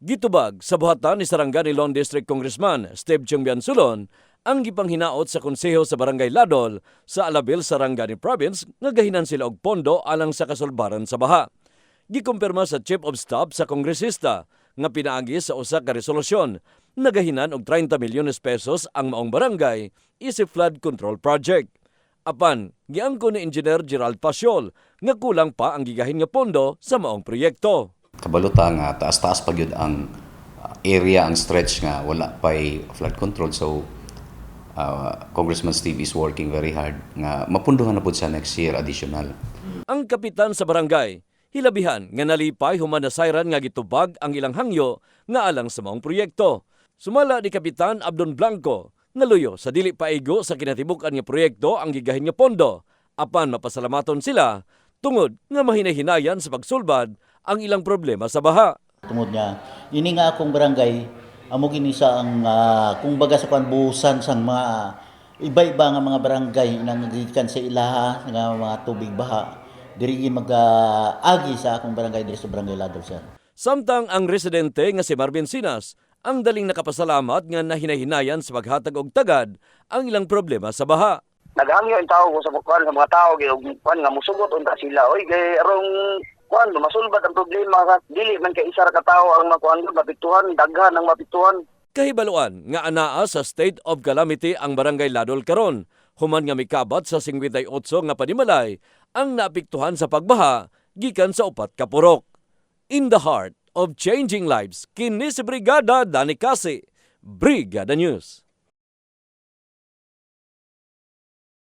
Gitubag sa buhatan ni Sarangani Lone District Congressman Steve Chungbian Sulon ang gipanghinaot sa konseho sa Barangay Ladol sa Alabil, Sarangani Province nga gahinan sila og pondo alang sa kasulbaran sa baha. Gikumpirma sa Chief of Staff sa kongresista nga pinaagi sa usa ka resolusyon nagahinan og 30 milyones pesos ang maong barangay isip flood control project. Apan, giangko ni Engineer Gerald Pasiol nga kulang pa ang gigahin nga pondo sa maong proyekto. Kabaluta nga taas-taas pa gyud ang uh, area ang stretch nga wala pay flood control so uh, Congressman Steve is working very hard nga mapunduhan na pud sa next year additional Ang kapitan sa barangay, hilabihan nga nalipay human na sayran nga gitubag ang ilang hangyo nga alang sa maong proyekto. Sumala ni Kapitan Abdon Blanco, naluyo sa dili paigo sa kinatibuk-an nga proyekto ang gigahin nga pondo. Apan mapasalamaton sila tungod nga mahinahinayan sa pagsulbad ang ilang problema sa baha. Tungod niya, ini nga akong barangay, amo gini sa ang ah, kung baga sa panbusan sang mga iba-iba nga mga barangay nang gikan sa ilaha nga mga tubig baha diri mag-agi sa akong barangay diri sa barangay Ladol sir. Samtang ang residente nga si Marvin Sinas ang daling nakapasalamat nga nahinahinayan sa paghatag og tagad ang ilang problema sa baha. naghangyo ang tao sa bukuan sa mga tao gyud kuan nga musugot unta sila oy kay arong kuan masulbad ang problema ka dili man kay isa ra ka tawo ang makuan mapituhan daghan ang mapituhan Kahibaluan nga anaa sa state of calamity ang barangay Ladol karon. Human nga mikabat sa 58 nga panimalay ang naapektuhan sa pagbaha gikan sa upat ka purok. In the heart of changing lives, kini si Brigada Dani Kasi, Brigada News.